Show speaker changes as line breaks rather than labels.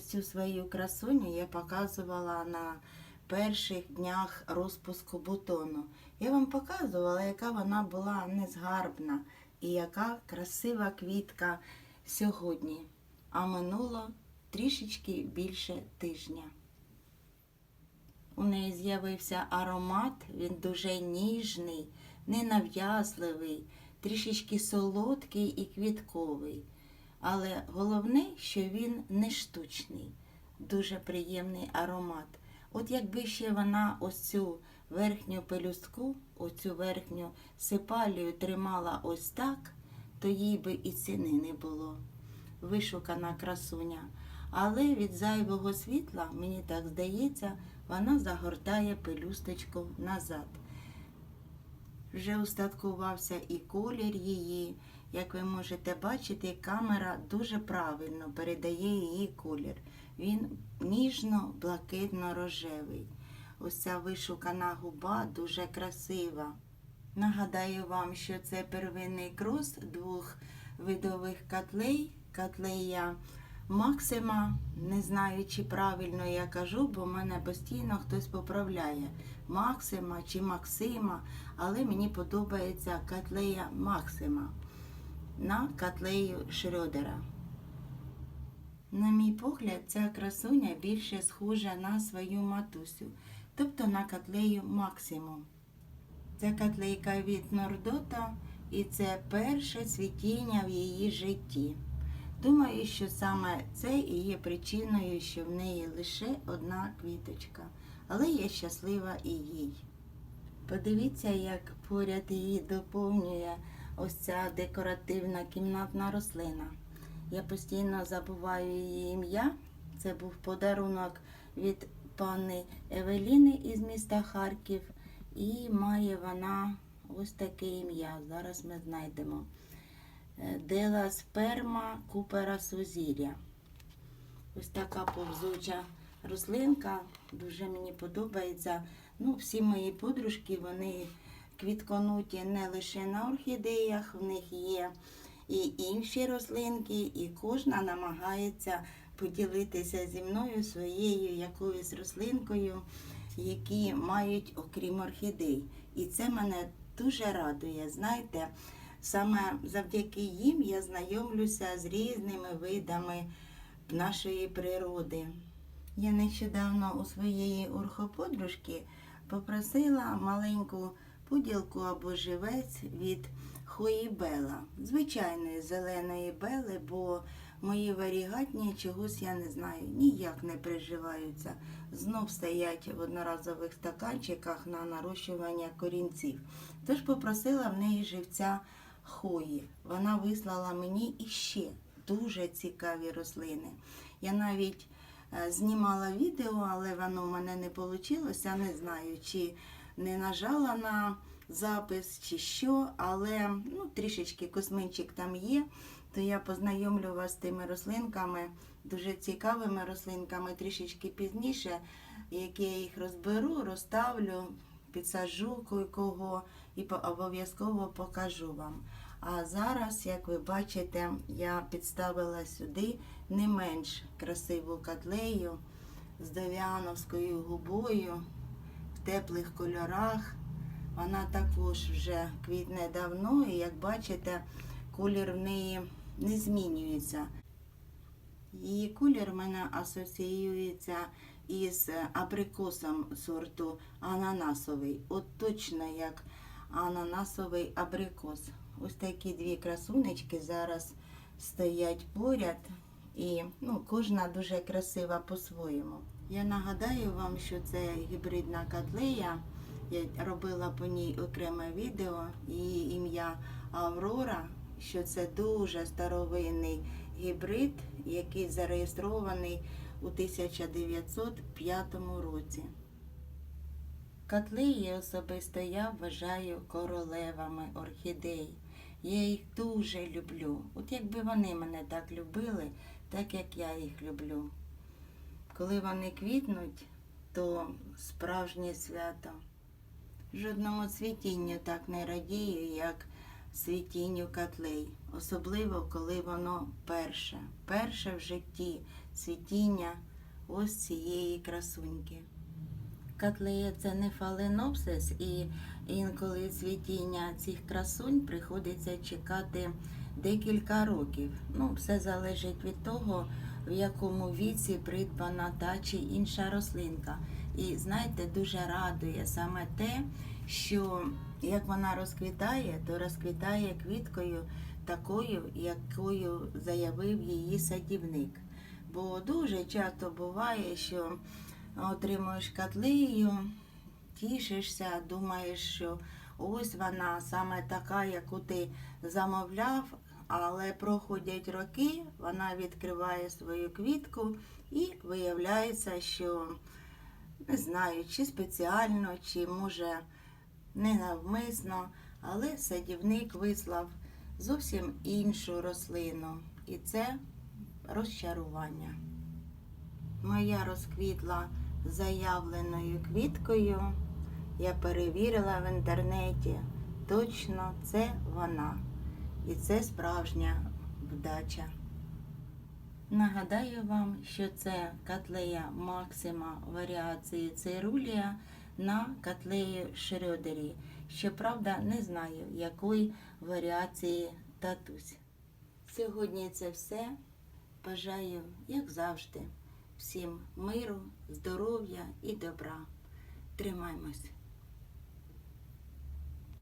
Цю свою красуню я показувала на перших днях розпуску бутону. Я вам показувала, яка вона була незгарбна і яка красива квітка сьогодні. А минуло трішечки більше тижня. У неї з'явився аромат, він дуже ніжний, ненав'язливий, трішечки солодкий і квітковий. Але головне, що він не штучний, дуже приємний аромат. От якби ще вона ось цю верхню пелюстку, оцю верхню сипалію тримала ось так, то їй би і ціни не було. Вишукана красуня. Але від зайвого світла, мені так здається, вона загортає пелюсточку назад. Вже устаткувався і колір її. Як ви можете бачити, камера дуже правильно передає її колір. Він ніжно-блакитно-рожевий. Ось ця вишукана губа дуже красива. Нагадаю вам, що це первинний крос двох видових котлей. Котлея Максима. Не знаю, чи правильно я кажу, бо мене постійно хтось поправляє. Максима чи Максима, але мені подобається котлея Максима на котлею Шрёдера. На мій погляд, ця красуня більше схожа на свою матусю, тобто на котлею Максимум. Це котлейка від Нордота і це перше цвітіння в її житті. Думаю, що саме це і є причиною, що в неї лише одна квіточка, але я щаслива і їй. Подивіться, як поряд її доповнює ось ця декоративна кімнатна рослина. Я постійно забуваю її ім'я. Це був подарунок від пани Евеліни із міста Харків. І має вона ось таке ім'я. Зараз ми знайдемо. Дела сперма купера сузір'я. Ось така повзуча рослинка. Дуже мені подобається. Ну, всі мої подружки, вони квітконуті не лише на орхідеях, в них є і інші рослинки, і кожна намагається поділитися зі мною своєю якоюсь рослинкою, які мають окрім орхідей. І це мене дуже радує. Знаєте, саме завдяки їм я знайомлюся з різними видами нашої природи. Я нещодавно у своєї орхоподружки попросила маленьку поділку або живець від хої Бела, звичайної зеленої бели, бо мої варігатні чогось я не знаю, ніяк не приживаються. Знов стоять в одноразових стаканчиках на нарощування корінців. Тож попросила в неї живця хої. Вона вислала мені іще дуже цікаві рослини. Я навіть е, знімала відео, але воно в мене не вийшло. Не знаю, чи не нажала на запис, чи що, але ну, трішечки косминчик там є, то я познайомлю вас з тими рослинками, дуже цікавими рослинками трішечки пізніше, як я їх розберу, розставлю, підсаджу кого і обов'язково покажу вам. А зараз, як ви бачите, я підставила сюди не менш красиву котлею з довіановською губою в теплих кольорах. Вона також вже квітне давно, і як бачите, колір в неї не змінюється. Її колір в мене асоціюється із абрикосом сорту ананасовий. От точно як ананасовий абрикос. Ось такі дві красунечки зараз стоять поряд. І ну, кожна дуже красива по-своєму. Я нагадаю вам, що це гібридна котлея. Я робила по ній окреме відео. Її ім'я Аврора, що це дуже старовинний гібрид, який зареєстрований у 1905 році. Котлеї особисто я вважаю королевами орхідей. Я їх дуже люблю. От якби вони мене так любили, так як я їх люблю. Коли вони квітнуть, то справжнє свято. Жодному цвітінню так не радію, як світінню котлей, особливо коли воно перше, перше в житті світіння ось цієї красуньки. Котлея це не фаленопсис, і інколи цвітіння цих красунь приходиться чекати декілька років. Ну, все залежить від того, в якому віці придбана та чи інша рослинка. І знаєте, дуже радує саме те, що як вона розквітає, то розквітає квіткою такою, якою заявив її садівник. Бо дуже часто буває, що отримуєш котлею, тішишся, думаєш, що ось вона саме така, яку ти замовляв, але проходять роки, вона відкриває свою квітку і виявляється, що не знаю, чи спеціально, чи може ненавмисно, але садівник вислав зовсім іншу рослину. І це розчарування. Моя розквітла заявленою квіткою. Я перевірила в інтернеті. Точно це вона. І це справжня вдача. Нагадаю вам, що це котлея Максима варіації Цейрулія на котлеї Шрёдері. Щоправда, не знаю, якої варіації татусь. Сьогодні це все. Бажаю, як завжди, всім миру, здоров'я і добра. Тримаймось.